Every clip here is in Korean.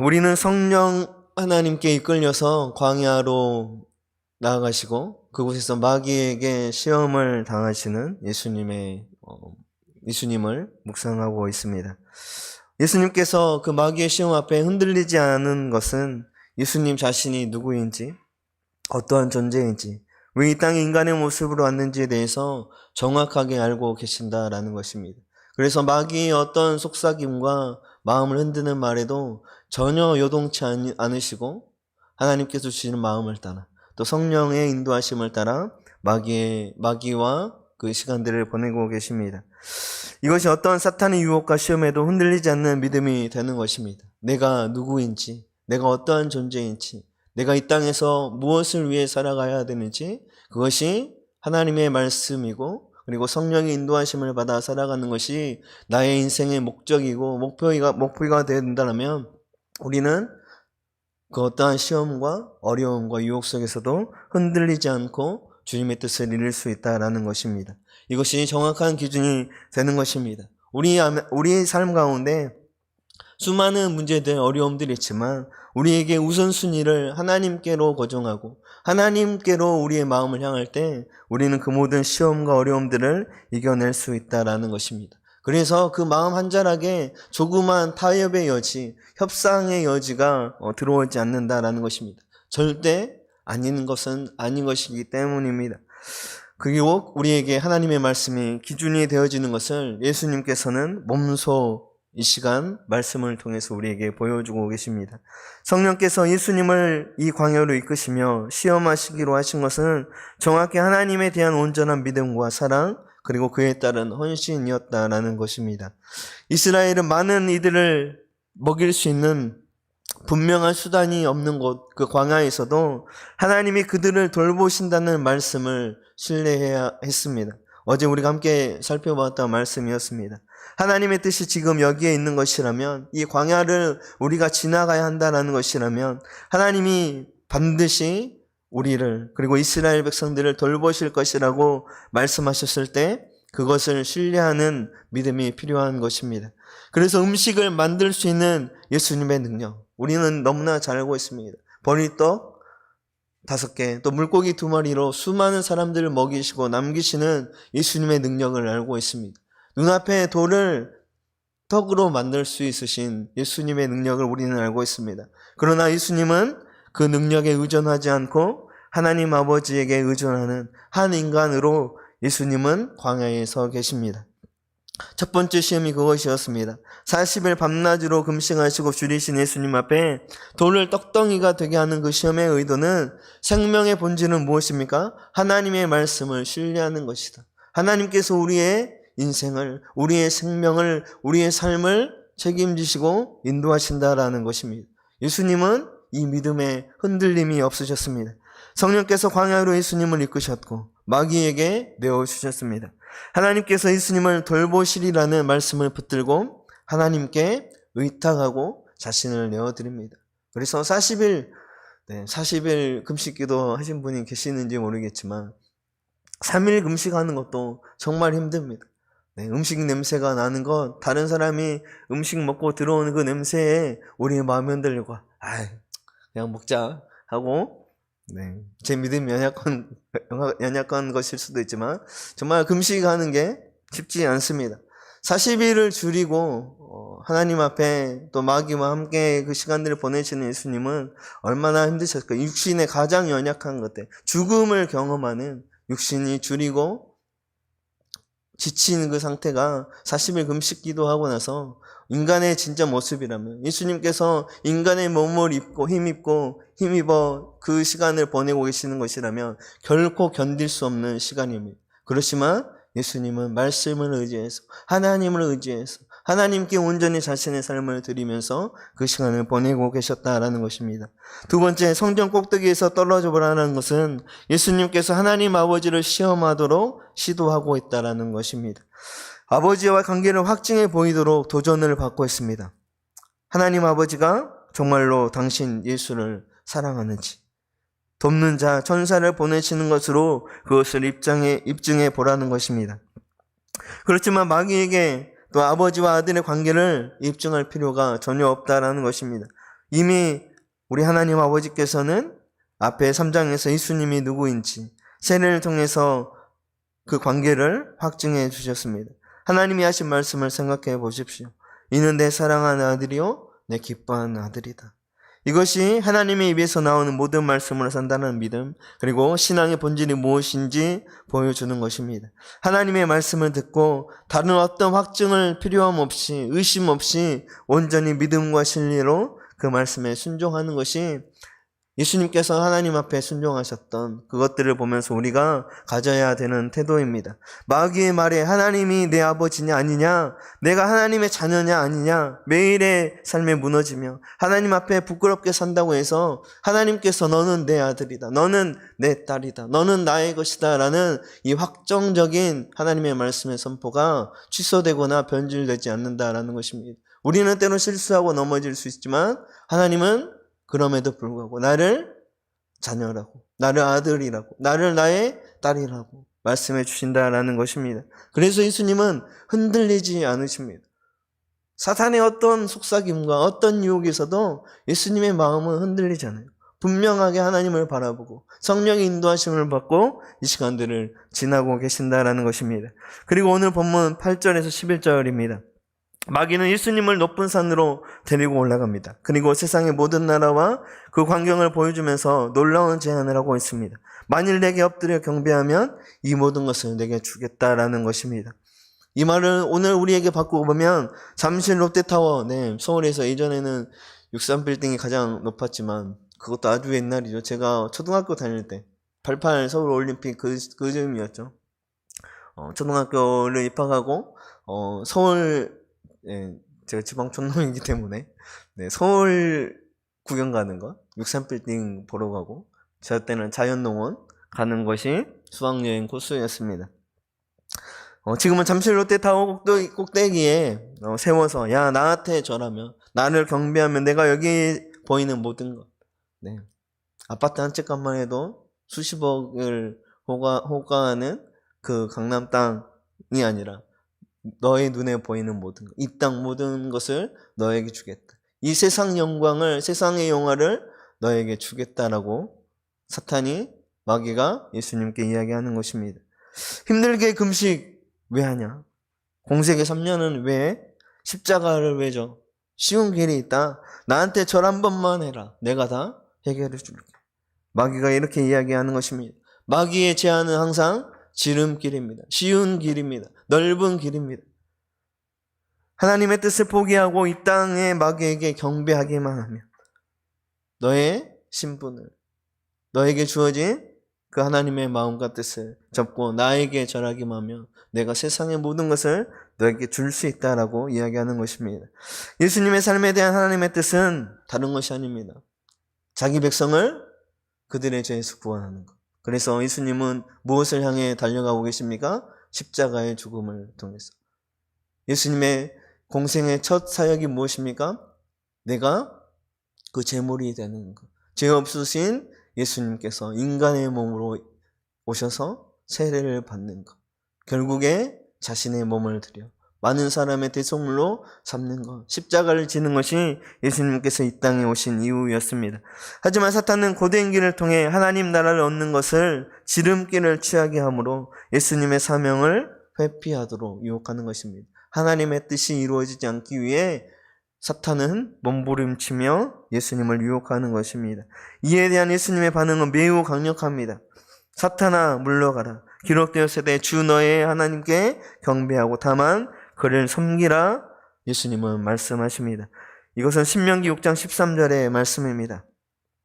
우리는 성령 하나님께 이끌려서 광야로 나아가시고 그곳에서 마귀에게 시험을 당하시는 예수님의 어, 예수님을 묵상하고 있습니다. 예수님께서 그 마귀의 시험 앞에 흔들리지 않은 것은 예수님 자신이 누구인지 어떠한 존재인지 왜 이 땅에 인간의 모습으로 왔는지에 대해서 정확하게 알고 계신다라는 것입니다. 그래서 마귀의 어떤 속삭임과 마음을 흔드는 말에도 전혀 요동치 않- 않으시고 하나님께서 주시는 마음을 따라 또 성령의 인도하심을 따라 마귀의 마귀와 그 시간들을 보내고 계십니다. 이것이 어떤 사탄의 유혹과 시험에도 흔들리지 않는 믿음이 되는 것입니다. 내가 누구인지, 내가 어떠한 존재인지, 내가 이 땅에서 무엇을 위해 살아가야 되는지 그것이 하나님의 말씀이고 그리고 성령의 인도하심을 받아 살아가는 것이 나의 인생의 목적이고 목표가 목표가 된다면 우리는 그 어떠한 시험과 어려움과 유혹 속에서도 흔들리지 않고 주님의 뜻을 이룰 수 있다라는 것입니다. 이것이 정확한 기준이 되는 것입니다. 우리 우리의 삶 가운데 수많은 문제들, 어려움들이 있지만 우리에게 우선순위를 하나님께로 고정하고 하나님께로 우리의 마음을 향할 때 우리는 그 모든 시험과 어려움들을 이겨낼 수 있다라는 것입니다. 그래서 그 마음 한자락에 조그만 타협의 여지, 협상의 여지가 어, 들어오지 않는다라는 것입니다. 절대 아닌 것은 아닌 것이기 때문입니다. 그리고 우리에게 하나님의 말씀이 기준이 되어지는 것을 예수님께서는 몸소 이 시간 말씀을 통해서 우리에게 보여주고 계십니다. 성령께서 예수님을 이 광야로 이끄시며 시험하시기로 하신 것은 정확히 하나님에 대한 온전한 믿음과 사랑 그리고 그에 따른 헌신이었다라는 것입니다. 이스라엘은 많은 이들을 먹일 수 있는 분명한 수단이 없는 곳, 그 광야에서도 하나님이 그들을 돌보신다는 말씀을 신뢰해야 했습니다. 어제 우리가 함께 살펴봤던 말씀이었습니다. 하나님의 뜻이 지금 여기에 있는 것이라면, 이 광야를 우리가 지나가야 한다는 것이라면, 하나님이 반드시 우리를, 그리고 이스라엘 백성들을 돌보실 것이라고 말씀하셨을 때, 그것을 신뢰하는 믿음이 필요한 것입니다. 그래서 음식을 만들 수 있는 예수님의 능력, 우리는 너무나 잘 알고 있습니다. 버리떡 다섯 개, 또 물고기 두 마리로 수많은 사람들을 먹이시고 남기시는 예수님의 능력을 알고 있습니다. 눈앞에 돌을 떡으로 만들 수 있으신 예수님의 능력을 우리는 알고 있습니다. 그러나 예수님은 그 능력에 의존하지 않고 하나님 아버지에게 의존하는 한 인간으로 예수님은 광야에 서 계십니다. 첫 번째 시험이 그것이었습니다. 40일 밤낮으로 금식하시고 줄이신 예수님 앞에 돌을 떡덩이가 되게 하는 그 시험의 의도는 생명의 본질은 무엇입니까? 하나님의 말씀을 신뢰하는 것이다. 하나님께서 우리의 인생을, 우리의 생명을, 우리의 삶을 책임지시고 인도하신다라는 것입니다. 예수님은 이 믿음에 흔들림이 없으셨습니다. 성령께서 광야로 예수님을 이끄셨고 마귀에게 내어주셨습니다. 하나님께서 예수님을 돌보시리라는 말씀을 붙들고 하나님께 의탁하고 자신을 내어드립니다. 그래서 40일, 네, 40일 금식기도 하신 분이 계시는지 모르겠지만 3일 금식하는 것도 정말 힘듭니다. 네, 음식 냄새가 나는 것, 다른 사람이 음식 먹고 들어오는 그 냄새에 우리의 마음이 흔들리고, 아 그냥 먹자 하고, 네, 제 믿음 연약한, 연약한 것일 수도 있지만, 정말 금식하는 게 쉽지 않습니다. 40일을 줄이고, 어, 하나님 앞에 또 마귀와 함께 그 시간들을 보내시는 예수님은 얼마나 힘드셨을까. 육신의 가장 연약한 것들, 죽음을 경험하는 육신이 줄이고, 지치는 그 상태가 40일 금식 기도하고 나서 인간의 진짜 모습이라면 예수님께서 인간의 몸을 입고 힘입고 힘입어 그 시간을 보내고 계시는 것이라면 결코 견딜 수 없는 시간입니다. 그렇지만 예수님은 말씀을 의지해서 하나님을 의지해서 하나님께 온전히 자신의 삶을 드리면서 그 시간을 보내고 계셨다라는 것입니다. 두 번째, 성전 꼭대기에서 떨어져 보라는 것은 예수님께서 하나님 아버지를 시험하도록 시도하고 있다라는 것입니다. 아버지와 관계를 확증해 보이도록 도전을 받고 있습니다. 하나님 아버지가 정말로 당신 예수를 사랑하는지, 돕는 자, 천사를 보내시는 것으로 그것을 입장해, 입증해 보라는 것입니다. 그렇지만 마귀에게 또 아버지와 아들의 관계를 입증할 필요가 전혀 없다라는 것입니다. 이미 우리 하나님 아버지께서는 앞에 3장에서 예수님이 누구인지 세례를 통해서 그 관계를 확증해 주셨습니다. 하나님이 하신 말씀을 생각해 보십시오. 이는 내 사랑하는 아들이요 내 기뻐하는 아들이다. 이것이 하나님의 입에서 나오는 모든 말씀으로 산다는 믿음, 그리고 신앙의 본질이 무엇인지 보여주는 것입니다. 하나님의 말씀을 듣고 다른 어떤 확증을 필요함 없이, 의심 없이 온전히 믿음과 진리로 그 말씀에 순종하는 것이 예수님께서 하나님 앞에 순종하셨던 그것들을 보면서 우리가 가져야 되는 태도입니다. 마귀의 말에 하나님이 내 아버지냐 아니냐, 내가 하나님의 자녀냐 아니냐, 매일의 삶에 무너지며 하나님 앞에 부끄럽게 산다고 해서 하나님께서 너는 내 아들이다, 너는 내 딸이다, 너는 나의 것이다 라는 이 확정적인 하나님의 말씀의 선포가 취소되거나 변질되지 않는다라는 것입니다. 우리는 때로 실수하고 넘어질 수 있지만 하나님은 그럼에도 불구하고 나를 자녀라고, 나를 아들이라고, 나를 나의 딸이라고 말씀해 주신다라는 것입니다. 그래서 예수님은 흔들리지 않으십니다. 사탄의 어떤 속삭임과 어떤 유혹에서도 예수님의 마음은 흔들리지 않아요. 분명하게 하나님을 바라보고 성령의 인도하심을 받고 이 시간들을 지나고 계신다라는 것입니다. 그리고 오늘 본문 8절에서 11절입니다. 마귀는 예수님을 높은 산으로 데리고 올라갑니다. 그리고 세상의 모든 나라와 그 광경을 보여주면서 놀라운 제안을 하고 있습니다. 만일 내게 엎드려 경배하면 이 모든 것을 내게 주겠다라는 것입니다. 이 말을 오늘 우리에게 바꾸고 보면 잠실 롯데타워, 네, 서울에서 예전에는 63 빌딩이 가장 높았지만 그것도 아주 옛날이죠. 제가 초등학교 다닐 때 88 서울 올림픽 그, 그 즈음이었죠. 어, 초등학교를 입학하고 어, 서울 예, 제가 지방 촌놈이기 때문에 네, 서울 구경 가는 거, 63빌딩 보러 가고 저 때는 자연농원 가는 것이 수학여행 코스였습니다. 어, 지금은 잠실 롯데타워 꼭대- 꼭대기에 어, 세워서 야 나한테 절하면 나를 경배하면 내가 여기 보이는 모든 것 네. 아파트 한 채 값만 해도 수십억을 호가, 호가하는 그 강남 땅이 아니라 너의 눈에 보이는 모든 것, 이 땅 모든 것을 너에게 주겠다. 이 세상 영광을, 세상의 영화를 너에게 주겠다라고 사탄이, 마귀가 예수님께 이야기하는 것입니다. 힘들게 금식 왜 하냐? 공생의 3년은 왜? 십자가를 왜 져? 쉬운 길이 있다. 나한테 절 한 번만 해라. 내가 다 해결해 줄게. 마귀가 이렇게 이야기하는 것입니다. 마귀의 제안은 항상 지름길입니다. 쉬운 길입니다. 넓은 길입니다. 하나님의 뜻을 포기하고 이 땅의 마귀에게 경배하기만 하면 너의 신분을 너에게 주어진 그 하나님의 마음과 뜻을 접고 나에게 절하기만 하면 내가 세상의 모든 것을 너에게 줄 수 있다라고 이야기하는 것입니다. 예수님의 삶에 대한 하나님의 뜻은 다른 것이 아닙니다. 자기 백성을 그들의 죄에서 구원하는 것. 그래서 예수님은 무엇을 향해 달려가고 계십니까? 십자가의 죽음을 통해서. 예수님의 공생의 첫 사역이 무엇입니까? 내가 그 제물이 되는 것. 죄 없으신 예수님께서 인간의 몸으로 오셔서 세례를 받는 것. 결국에 자신의 몸을 들여 많은 사람의 대속물로 삼는 것. 십자가를 지는 것이 예수님께서 이 땅에 오신 이유였습니다. 하지만 사탄은 고된 길을 통해 하나님 나라를 얻는 것을 지름길을 취하게 하므로 예수님의 사명을 회피하도록 유혹하는 것입니다. 하나님의 뜻이 이루어지지 않기 위해 사탄은 몸부림치며 예수님을 유혹하는 것입니다. 이에 대한 예수님의 반응은 매우 강력합니다. 사탄아 물러가라. 기록되었을 주 너의 하나님께 경배하고 다만 그를 섬기라 예수님은 말씀하십니다. 이것은 신명기 6장 13절의 말씀입니다.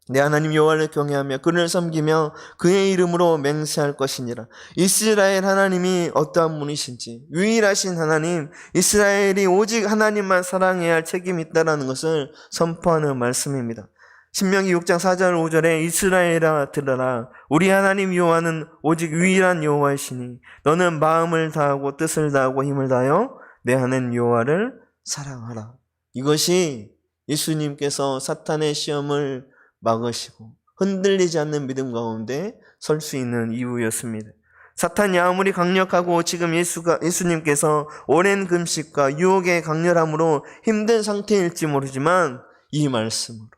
내 하나님 여호와를 경외하며 그를 섬기며 그의 이름으로 맹세할 것이니라. 이스라엘 하나님이 어떠한 분이신지 유일하신 하나님 이스라엘이 오직 하나님만 사랑해야 할 책임이 있다라는 것을 선포하는 말씀입니다. 신명기 6장 4절 5절에 이스라엘아 들어라 우리 하나님 여호와는 오직 유일한 여호와이시니 너는 마음을 다하고 뜻을 다하고 힘을 다하여 내 하나님 여호와를 사랑하라. 이것이 예수님께서 사탄의 시험을 막으시고 흔들리지 않는 믿음 가운데 설 수 있는 이유였습니다. 사탄이 아무리 강력하고 지금 예수가, 예수님께서 오랜 금식과 유혹의 강렬함으로 힘든 상태일지 모르지만 이 말씀으로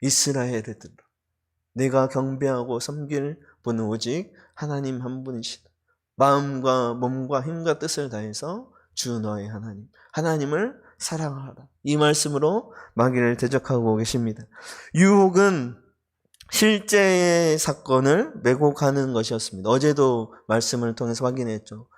이스라엘에 들어 내가 경배하고 섬길 분은 오직 하나님 한 분이시다. 마음과 몸과 힘과 뜻을 다해서 주 너의 하나님, 하나님을 사랑하라. 이 말씀으로 마귀를 대적하고 계십니다. 유혹은 실제의 사건을 가는 것이었습니다. 어제도 말씀을 통해서 확인했죠.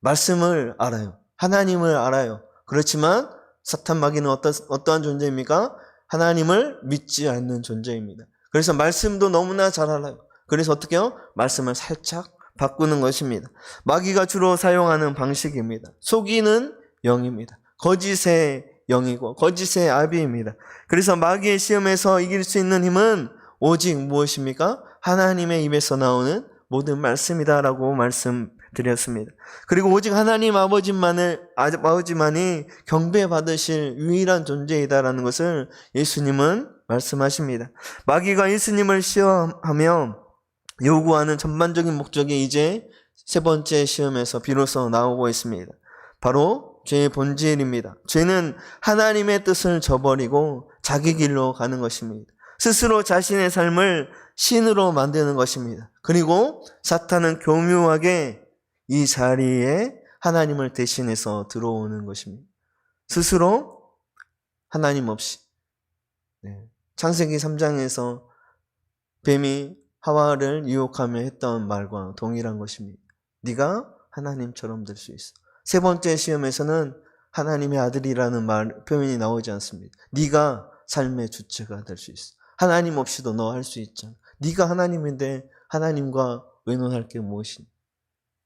말씀을 알아요. 하나님을 알아요. 그렇지만 사탄 마귀는 어떠, 어떠한 존재입니까? 하나님을 믿지 않는 존재입니다. 그래서 말씀도 너무나 잘 알아요. 그래서 어떻게 해요? 말씀을 살짝 바꾸는 것입니다. 마귀가 주로 사용하는 방식입니다. 속이는 영입니다. 거짓의 영이고 거짓의 아비입니다. 그래서 마귀의 시험에서 이길 수 있는 힘은 오직 무엇입니까? 하나님의 입에서 나오는 모든 말씀이다라고 말씀드렸습니다. 그리고 오직 하나님 아버지만을 아버지만이 경배받으실 유일한 존재이다라는 것을 예수님은 말씀하십니다. 마귀가 예수님을 시험하며 요구하는 전반적인 목적이 이제 세 번째 시험에서 비로소 나오고 있습니다. 바로 죄의 본질입니다. 죄는 하나님의 뜻을 저버리고 자기 길로 가는 것입니다. 스스로 자신의 삶을 신으로 만드는 것입니다. 그리고 사탄은 교묘하게 이 자리에 하나님을 대신해서 들어오는 것입니다. 스스로 하나님 없이. 네. 창세기 3장에서 뱀이 하와를 유혹하며 했던 말과 동일한 것입니다. 네가 하나님처럼 될 수 있어. 세 번째 시험에서는 하나님의 아들이라는 말 표현이 나오지 않습니다. 네가 삶의 주체가 될 수 있어. 하나님 없이도 너 할 수 있잖아. 네가 하나님인데 하나님과 의논할 게 무엇이니?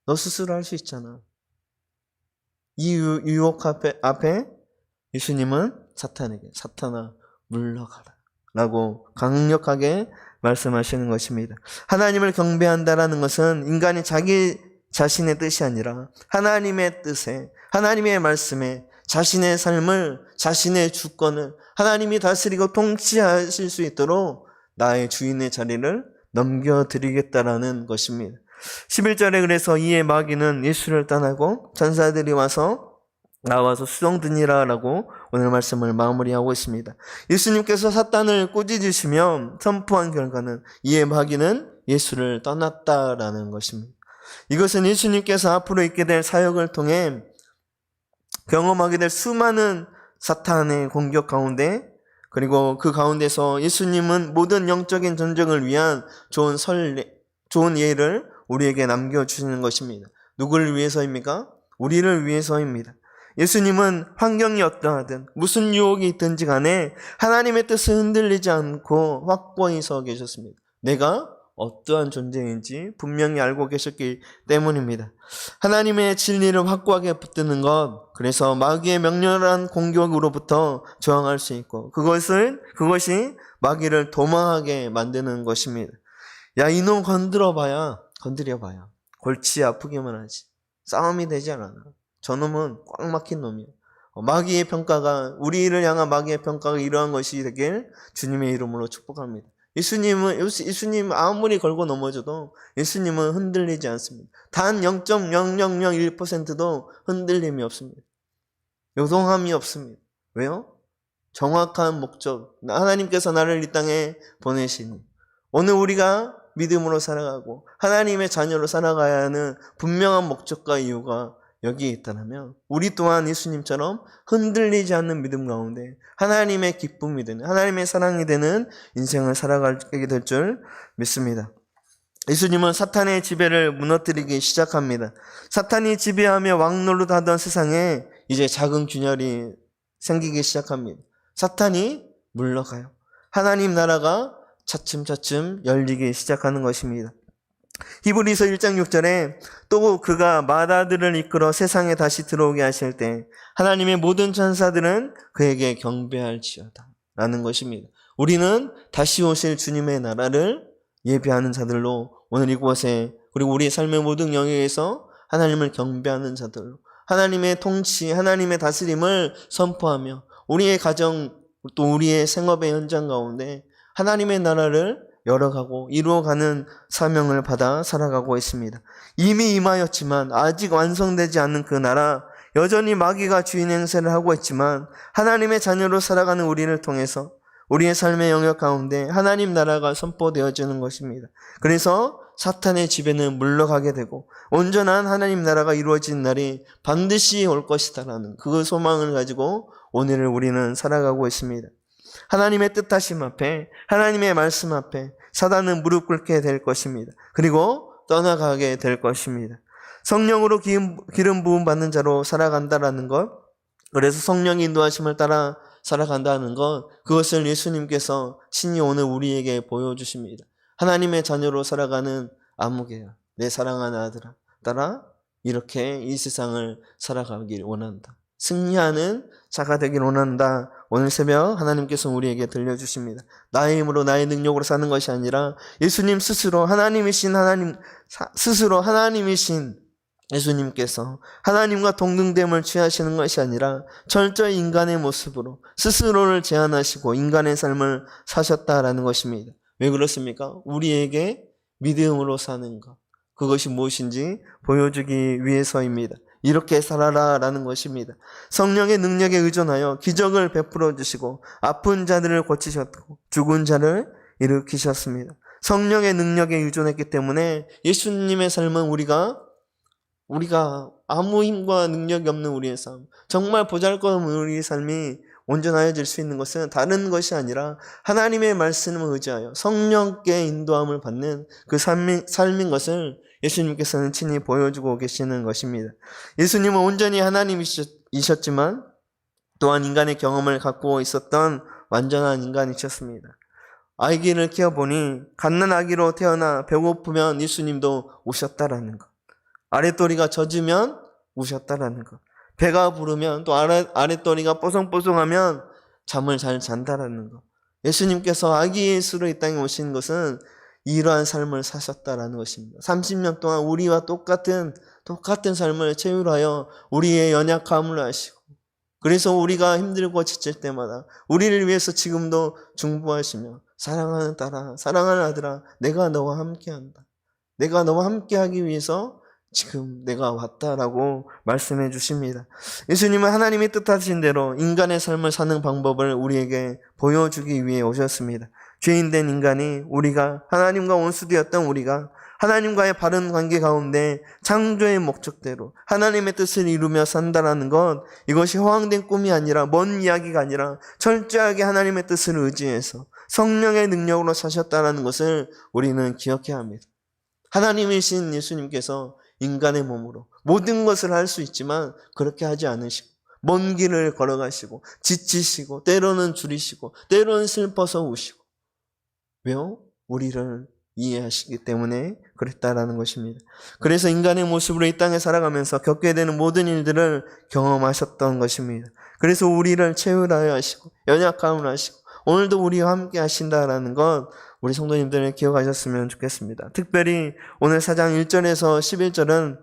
너 스스로 할 수 있잖아. 이 유- 유혹 앞에, 앞에 예수님은 사탄에게 사탄아 물러가라 라고 강력하게 말씀하시는 것입니다. 하나님을 경배한다라는 것은 인간이 자기 자신의 뜻이 아니라 하나님의 뜻에 하나님의 말씀에 자신의 삶을 자신의 주권을 하나님이 다스리고 통치하실 수 있도록 나의 주인의 자리를 넘겨드리겠다라는 것입니다. 11절에 그래서 이에 마귀는 예수를 떠나고 전사들이 와서 나와서 수정드니라 라고 오늘 말씀을 마무리하고 있습니다. 예수님께서 사탄을 꾸짖으시며 선포한 결과는 이에 마귀는 예수를 떠났다라는 것입니다. 이것은 예수님께서 앞으로 있게 될 사역을 통해 경험하게 될 수많은 사탄의 공격 가운데 그리고 그 가운데서 예수님은 모든 영적인 전쟁을 위한 좋은 설 좋은 예를 우리에게 남겨 주시는 것입니다. 누구를 위해서입니까? 우리를 위해서입니다. 예수님은 환경이 어떠하든 무슨 유혹이 있든지 간에 하나님의 뜻을 흔들리지 않고 확고히 서 계셨습니다. 내가 어떠한 존재인지 분명히 알고 계셨기 때문입니다. 하나님의 진리를 확고하게 붙드는 것, 그래서 마귀의 명렬한 공격으로부터 저항할 수 있고, 그것을, 그것이 마귀를 도망하게 만드는 것입니다. 야, 이놈 건드려봐야, 건드려봐야. 골치 아프기만 하지. 싸움이 되지 않아. 저놈은 꽉 막힌 놈이야. 어, 마귀의 평가가, 우리를 향한 마귀의 평가가 이러한 것이 되길 주님의 이름으로 축복합니다. 예수님은, 예수- 예수님 아무리 걸고 넘어져도 예수님은 흔들리지 않습니다. 단 0.0001%도 흔들림이 없습니다. 요동함이 없습니다. 왜요? 정확한 목적. 하나님께서 나를 이 땅에 보내시니. 오늘 우리가 믿음으로 살아가고 하나님의 자녀로 살아가야 하는 분명한 목적과 이유가 여기에 있다면 우리 또한 예수님처럼 흔들리지 않는 믿음 가운데 하나님의 기쁨이 되는 하나님의 사랑이 되는 인생을 살아가게 될 줄 믿습니다. 예수님은 사탄의 지배를 무너뜨리기 시작합니다. 사탄이 지배하며 왕노릇하던 세상에 이제 작은 균열이 생기기 시작합니다. 사탄이 물러가요. 하나님 나라가 차츰차츰 열리기 시작하는 것입니다. 히브리서 1장 6절에 또 그가 마다들을 이끌어 세상에 다시 들어오게 하실 때 하나님의 모든 천사들은 그에게 경배할지어다 라는 것입니다. 우리는 다시 오실 주님의 나라를 예배하는 자들로 오늘 이곳에 그리고 우리의 삶의 모든 영역에서 하나님을 경배하는 자들로 하나님의 통치, 하나님의 다스림을 선포하며 우리의 가정 또 우리의 생업의 현장 가운데 하나님의 나라를 열어가고 이루어가는 사명을 받아 살아가고 있습니다. 이미 임하였지만 아직 완성되지 않는 그 나라 여전히 마귀가 주인 행세를 하고 있지만 하나님의 자녀로 살아가는 우리를 통해서 우리의 삶의 영역 가운데 하나님 나라가 선포되어지는 것입니다. 그래서 사탄의 지배는 물러가게 되고 온전한 하나님 나라가 이루어진 날이 반드시 올 것이다라는 그 소망을 가지고 오늘을 우리는 살아가고 있습니다. 하나님의 뜻하심 앞에 하나님의 말씀 앞에 사단은 무릎 꿇게 될 것입니다. 그리고 떠나가게 될 것입니다. 성령으로 기름, 기름 부음 받는 자로 살아간다라는 것 그래서 성령의 인도하심을 따라 살아간다는 것 그것을 예수님께서 친히 오늘 우리에게 보여주십니다. 하나님의 자녀로 살아가는 아무개야 내 사랑하는 아들아 따라 이렇게 이 세상을 살아가길 원한다. 승리하는 자가 되길 원한다. 오늘 새벽 하나님께서 우리에게 들려주십니다. 나의 힘으로 나의 능력으로 사는 것이 아니라 예수님 스스로 하나님이신 하나님 사- 스스로 하나님이신 예수님께서 하나님과 동등됨을 취하시는 것이 아니라 철저히 인간의 모습으로 스스로를 제한하시고 인간의 삶을 사셨다라는 것입니다. 왜 그렇습니까? 우리에게 믿음으로 사는 것. 그것이 무엇인지 보여주기 위해서입니다. 이렇게 살아라 라는 것입니다. 성령의 능력에 의존하여 기적을 베풀어 주시고 아픈 자들을 고치셨고 죽은 자를 일으키셨습니다. 성령의 능력에 의존했기 때문에 예수님의 삶은 우리가 우리가 아무 힘과 능력이 없는 우리의 삶, 정말 보잘것없는 우리의 삶이 온전하여질 수 있는 것은 다른 것이 아니라 하나님의 말씀을 의지하여 성령께 인도함을 받는 그 삶이, 삶인 것을 예수님께서는 친히 보여주고 계시는 것입니다. 예수님은 온전히 하나님이셨지만 또한 인간의 경험을 갖고 있었던 완전한 인간이셨습니다. 아기를 키워보니 갓난 아기로 태어나 배고프면 예수님도 오셨다라는 것. 아랫도리가 젖으면 우셨다라는 것. 배가 부르면 또 아랫도리가 뽀송뽀송하면 잠을 잘 잔다라는 것. 예수님께서 아기 예수로 이 땅에 오신 것은 이러한 삶을 사셨다라는 것입니다. 30년 동안 우리와 똑같은 똑같은 삶을 체휼하여 우리의 연약함을 아시고 그래서 우리가 힘들고 지칠 때마다 우리를 위해서 지금도 중보하시며 사랑하는 딸아, 사랑하는 아들아, 내가 너와 함께한다. 내가 너와 함께하기 위해서 지금 내가 왔다라고 말씀해 주십니다. 예수님은 하나님이 뜻하신 대로 인간의 삶을 사는 방법을 우리에게 보여주기 위해 오셨습니다. 죄인된 인간이 우리가 하나님과 원수되었던 우리가 하나님과의 바른 관계 가운데 창조의 목적대로 하나님의 뜻을 이루며 산다라는 것 이것이 허황된 꿈이 아니라 먼 이야기가 아니라 철저하게 하나님의 뜻을 의지해서 성령의 능력으로 사셨다라는 것을 우리는 기억해야 합니다. 하나님이신 예수님께서 인간의 몸으로 모든 것을 할 수 있지만 그렇게 하지 않으시고 먼 길을 걸어가시고 지치시고 때로는 줄이시고 때로는 슬퍼서 우시고 왜요? 우리를 이해하시기 때문에 그랬다라는 것입니다. 그래서 인간의 모습으로 이 땅에 살아가면서 겪게 되는 모든 일들을 경험하셨던 것입니다. 그래서 우리를 채울하여 하시고 연약함을 하시고 오늘도 우리와 함께 하신다라는 것 우리 성도님들은 기억하셨으면 좋겠습니다. 특별히 오늘 4장 1절에서 11절은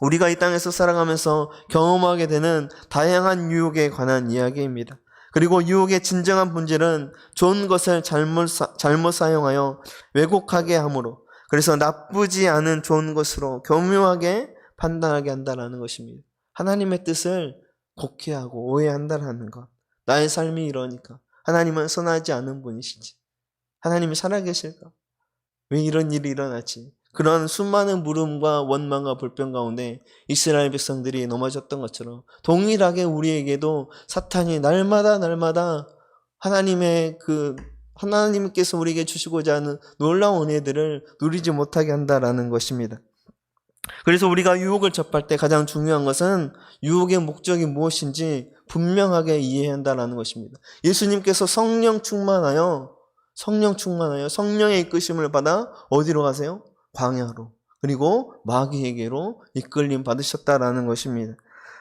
우리가 이 땅에서 살아가면서 경험하게 되는 다양한 유혹에 관한 이야기입니다. 그리고 유혹의 진정한 본질은 좋은 것을 잘못, 사, 잘못 사용하여 왜곡하게 함으로 그래서 나쁘지 않은 좋은 것으로 교묘하게 판단하게 한다는 것입니다. 하나님의 뜻을 곡해하고 오해한다는 것. 나의 삶이 이러니까 하나님은 선하지 않은 분이시지. 하나님이 살아계실까? 왜 이런 일이 일어났지? 그런 수많은 물음과 원망과 불평 가운데 이스라엘 백성들이 넘어졌던 것처럼 동일하게 우리에게도 사탄이 날마다 날마다 하나님의 그 하나님께서 우리에게 주시고자 하는 놀라운 은혜들을 누리지 못하게 한다라는 것입니다. 그래서 우리가 유혹을 접할 때 가장 중요한 것은 유혹의 목적이 무엇인지 분명하게 이해해야 한다는 것입니다. 예수님께서 성령 충만하여 성령 충만하여 성령의 이끄심을 받아 어디로 가세요? 광야로. 그리고 마귀에게로 이끌림 받으셨다라는 것입니다.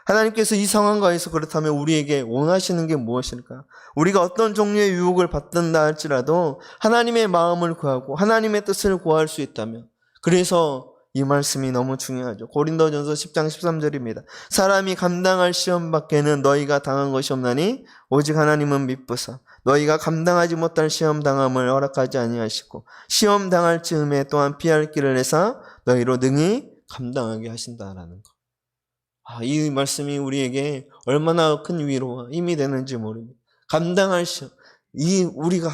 하나님께서 이 상황과에서 그렇다면 우리에게 원하시는 게 무엇일까? 우리가 어떤 종류의 유혹을 받든다 할지라도 하나님의 마음을 구하고 하나님의 뜻을 구할 수 있다면 그래서 이 말씀이 너무 중요하죠. 고린도전서 10장 13절입니다. 사람이 감당할 시험 밖에는 너희가 당한 것이 없나니 오직 하나님은 미쁘사 너희가 감당하지 못할 시험 당함을 허락하지 아니하시고 시험 당할 즈음에 또한 피할 길을 내사 너희로 능히 감당하게 하신다라는 것. 아, 이 말씀이 우리에게 얼마나 큰 위로와 힘이 되는지 모릅니다. 감당할 시험. 이 우리가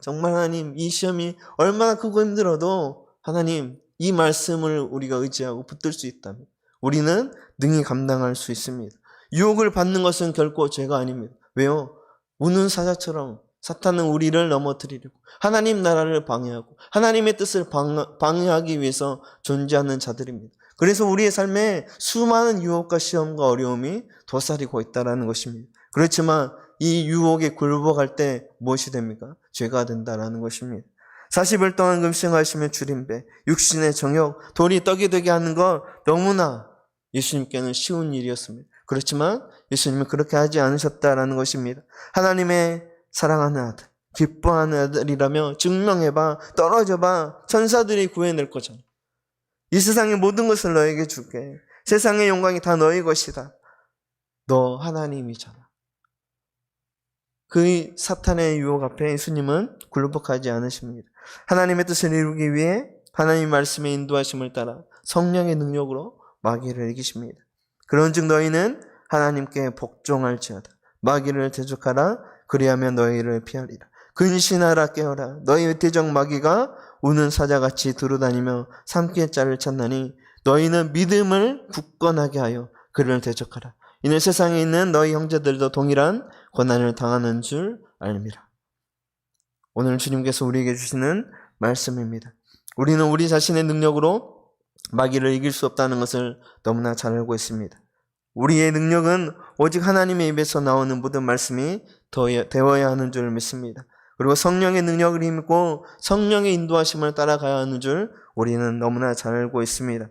정말 하나님 이 시험이 얼마나 크고 힘들어도 하나님 이 말씀을 우리가 의지하고 붙들 수 있다면 우리는 능히 감당할 수 있습니다. 유혹을 받는 것은 결코 죄가 아닙니다. 왜요? 우는 사자처럼 사탄은 우리를 넘어뜨리려고 하나님 나라를 방해하고 하나님의 뜻을 방- 방해하기 위해서 존재하는 자들입니다. 그래서 우리의 삶에 수많은 유혹과 시험과 어려움이 도사리고 있다는 것입니다. 그렇지만 이 유혹에 굴복할 때 무엇이 됩니까? 죄가 된다라는 것입니다. 40일 동안 금식하시며 줄임배, 육신의 정욕, 돌이 떡이 되게 하는 것 너무나 예수님께는 쉬운 일이었습니다. 그렇지만 예수님은 그렇게 하지 않으셨다라는 것입니다. 하나님의 사랑하는 아들, 기뻐하는 아들이라며 증명해봐, 떨어져봐, 천사들이 구해낼 거잖아. 이 세상의 모든 것을 너에게 줄게. 세상의 영광이 다 너의 것이다. 너 하나님이잖아. 그 사탄의 유혹 앞에 예수님은 굴복하지 않으십니다. 하나님의 뜻을 이루기 위해 하나님 말씀의 인도하심을 따라 성령의 능력으로 마귀를 이기십니다. 그런즉 너희는 하나님께 복종할지어다. 마귀를 대적하라. 그리하면 너희를 피하리라. 근신하라 깨어라. 너희 대적 마귀가 우는 사자같이 두루다니며 삼키의 짤을 찾나니 너희는 믿음을 굳건하게 하여 그를 대적하라. 이는 세상에 있는 너희 형제들도 동일한 고난을 당하는 줄 알미라. 오늘 주님께서 우리에게 주시는 말씀입니다. 우리는 우리 자신의 능력으로 마귀를 이길 수 없다는 것을 너무나 잘 알고 있습니다. 우리의 능력은 오직 하나님의 입에서 나오는 모든 말씀이 더- 되어야 하는 줄 믿습니다. 그리고 성령의 능력을 힘입고 성령의 인도하심을 따라가야 하는 줄 우리는 너무나 잘 알고 있습니다.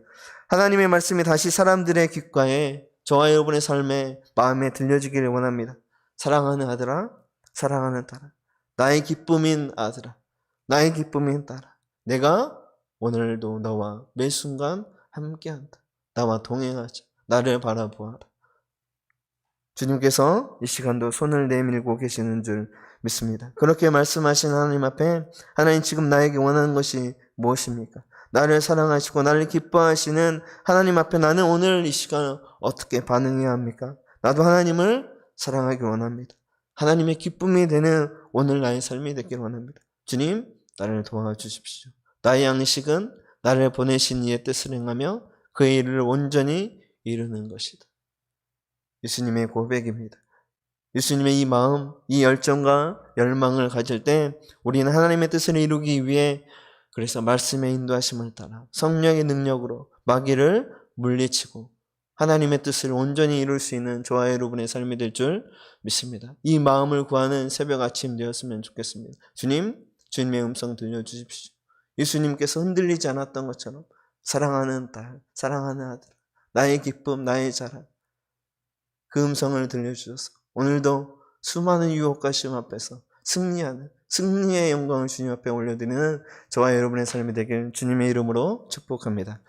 하나님의 말씀이 다시 사람들의 귓가에 저와 여러분의 삶에 마음에 들려지기를 원합니다. 사랑하는 아들아, 사랑하는 딸아, 나의 기쁨인 아들아, 나의 기쁨인 딸아, 내가 오늘도 너와 매 순간 함께한다. 나와 동행하자. 나를 바라보아라. 주님께서 이 시간도 손을 내밀고 계시는 줄 믿습니다. 그렇게 말씀하신 하나님 앞에 하나님 지금 나에게 원하는 것이 무엇입니까? 나를 사랑하시고 나를 기뻐하시는 하나님 앞에 나는 오늘 이 시간 어떻게 반응해야 합니까? 나도 하나님을 사랑하기 원합니다. 하나님의 기쁨이 되는 오늘 나의 삶이 되길 원합니다. 주님, 나를 도와주십시오. 나의 양식은 나를 보내신 이의 뜻을 행하며 그의 일을 온전히 이루는 것이다. 예수님의 고백입니다. 예수님의 이 마음, 이 열정과 열망을 가질 때 우리는 하나님의 뜻을 이루기 위해 그래서 말씀의 인도하심을 따라 성령의 능력으로 마귀를 물리치고 하나님의 뜻을 온전히 이룰 수 있는 저와 여러분의 삶이 될 줄 믿습니다. 이 마음을 구하는 새벽 아침 되었으면 좋겠습니다. 주님, 주님의 음성 들려주십시오. 예수님께서 흔들리지 않았던 것처럼 사랑하는 딸, 사랑하는 아들, 나의 기쁨, 나의 자랑, 그 음성을 들려주셔서 오늘도 수많은 유혹과 시험 앞에서 승리하는 승리의 영광을 주님 앞에 올려드리는 저와 여러분의 삶이 되길 주님의 이름으로 축복합니다.